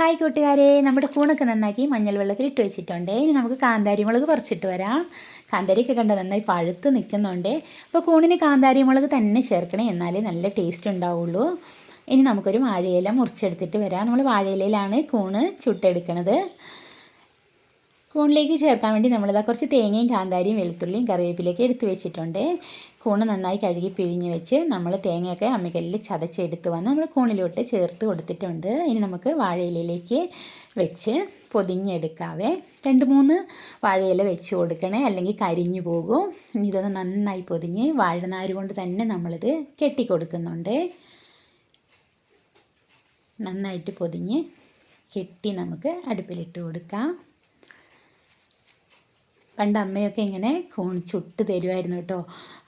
Hi കൂട്ടുകാരെ. നമ്മുടെ കൂണൊക്കെ നന്നാക്കി മഞ്ഞൾ വെള്ളത്തിൽ ഇട്ട് വെച്ചിട്ടുണ്ട്. ഇനി നമുക്ക് കാന്താരി മുളക് പറിച്ചിട്ട് വരാം. കാന്താരിയൊക്കെ കണ്ട നന്നായി പഴുത്ത് നിൽക്കുന്നുണ്ട്. അപ്പോൾ കൂണിന് കാന്താരി മുളക് തന്നെ ചേർക്കണേ എന്നാലേ നല്ല ടേസ്റ്റ് ഉണ്ടാവുള്ളൂ. ഇനി നമുക്കൊരു വാഴയില മുറിച്ചെടുത്തിട്ട് വരാം. നമ്മൾ വാഴയിലയിലാണ് കൂണ് ചുട്ടെടുക്കണത്. കൂണിലേക്ക് ചേർക്കാൻ വേണ്ടി നമ്മളിതാ കുറച്ച് തേങ്ങയും കാന്താരിയും വെളുത്തുള്ളിയും കറിവേപ്പിലേക്ക് എടുത്തു വെച്ചിട്ടുണ്ട്. കൂണ് നന്നായി കഴുകി പിഴിഞ്ഞ് വെച്ച് നമ്മൾ തേങ്ങയൊക്കെ അമ്മിക്കല്ലിൽ ചതച്ചെടുത്ത് വന്ന് നമ്മൾ കൂണിലോട്ട് ചേർത്ത് കൊടുത്തിട്ടുണ്ട്. ഇനി നമുക്ക് വാഴയിലയിലേക്ക് വെച്ച് പൊതിഞ്ഞെടുക്കാവേ. രണ്ട് മൂന്ന് വാഴയില വെച്ച് കൊടുക്കണേ അല്ലെങ്കിൽ കരിഞ്ഞു പോകും. ഇതൊന്ന് നന്നായി പൊതിഞ്ഞ് വാഴനാര് കൊണ്ട് തന്നെ നമ്മളിത് കെട്ടിക്കൊടുക്കുന്നുണ്ട്. നന്നായിട്ട് പൊതിഞ്ഞ് കെട്ടി നമുക്ക് അടുപ്പിലിട്ട് കൊടുക്കാം. പണ്ട് അമ്മയൊക്കെ ഇങ്ങനെ കൂൺ ചുട്ട് തരുമായിരുന്നു കേട്ടോ.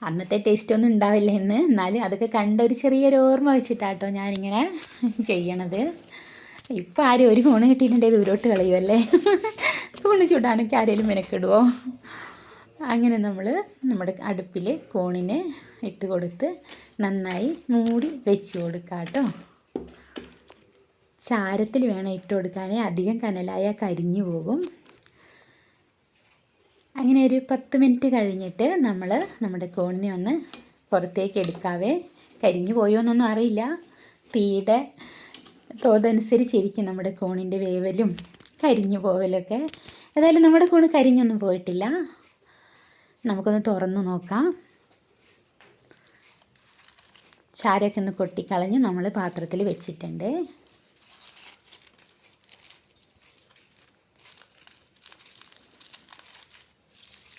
അന്നത്തെ ടേസ്റ്റ് ഒന്നും ഉണ്ടാവില്ല എന്ന് എന്നാലും അതൊക്കെ കണ്ട ഒരു ചെറിയൊരു ഓർമ്മ വെച്ചിട്ടാട്ടോ ഞാനിങ്ങനെ ചെയ്യണത്. ഇപ്പം ആരും ഒരു കൂണ് കിട്ടിയിട്ടുണ്ടെങ്കിൽ ദൂരോട്ട് കളയുമല്ലേ കൂണ് ചുടാനൊക്കെ ആരെങ്കിലും മെനക്കിടുവോ? അങ്ങനെ നമ്മൾ നമ്മുടെ അടുപ്പിൽ കോണിനെ ഇട്ട് കൊടുത്ത് നന്നായി മൂടി വെച്ച് കൊടുക്കാം കേട്ടോ. ചാരത്തിൽ വേണം ഇട്ട് കൊടുക്കാനേ. അധികം കനലായ കരിഞ്ഞു പോകും. അങ്ങനെ ഒരു പത്ത് മിനിറ്റ് കഴിഞ്ഞിട്ട് നമ്മൾ നമ്മുടെ കോണിനെ ഒന്ന് പുറത്തേക്ക് എടുക്കാവേ. കരിഞ്ഞു പോയോ എന്നൊന്നും അറിയില്ല. തീയുടെ തോതനുസരിച്ചിരിക്കും നമ്മുടെ കോണിന്റെ വേവലും കരിഞ്ഞു പോവലൊക്കെ. ഏതായാലും നമ്മുടെ കോണ് കരിഞ്ഞൊന്നും പോയിട്ടില്ല. നമുക്കൊന്ന് തുറന്നു നോക്കാം. ചാരമൊക്കെ ഒന്ന് കൊട്ടിക്കളഞ്ഞ് നമ്മൾ പാത്രത്തിൽ വെച്ചിട്ടുണ്ട്.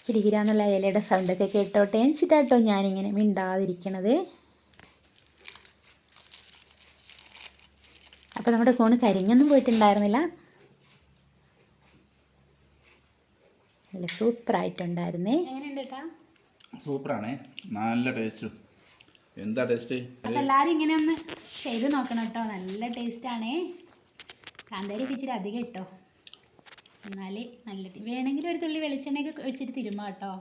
കിരികിരാന്നുള്ള ഇലയുടെ സൗണ്ടൊക്കെ കേട്ടോട്ടെ. വെച്ചിട്ടാട്ടോ ഞാനിങ്ങനെ മിണ്ടാതിരിക്കണത്. അപ്പോൾ നമ്മുടെ ഫോണ് കരിഞ്ഞൊന്നും പോയിട്ടുണ്ടായിരുന്നില്ല. നല്ല സൂപ്പറായിട്ടുണ്ടായിരുന്നേ സൂപ്പറാണേ നല്ല ടേസ്റ്റ് എന്താ ടേസ്റ്റ് എല്ലാവരും ഇങ്ങനെ ഒന്ന് ചെയ്ത് നോക്കണം കേട്ടോ. നല്ല ടേസ്റ്റാണേ കാന്താരി ഇച്ചിരി അധികം ഇട്ടോ? എന്നാൽ നല്ല വേണമെങ്കിൽ ഒരു തുള്ളി വെളിച്ചെണ്ണയൊക്കെ ഒഴിച്ചിട്ട് തിരുമ്മാം കേട്ടോ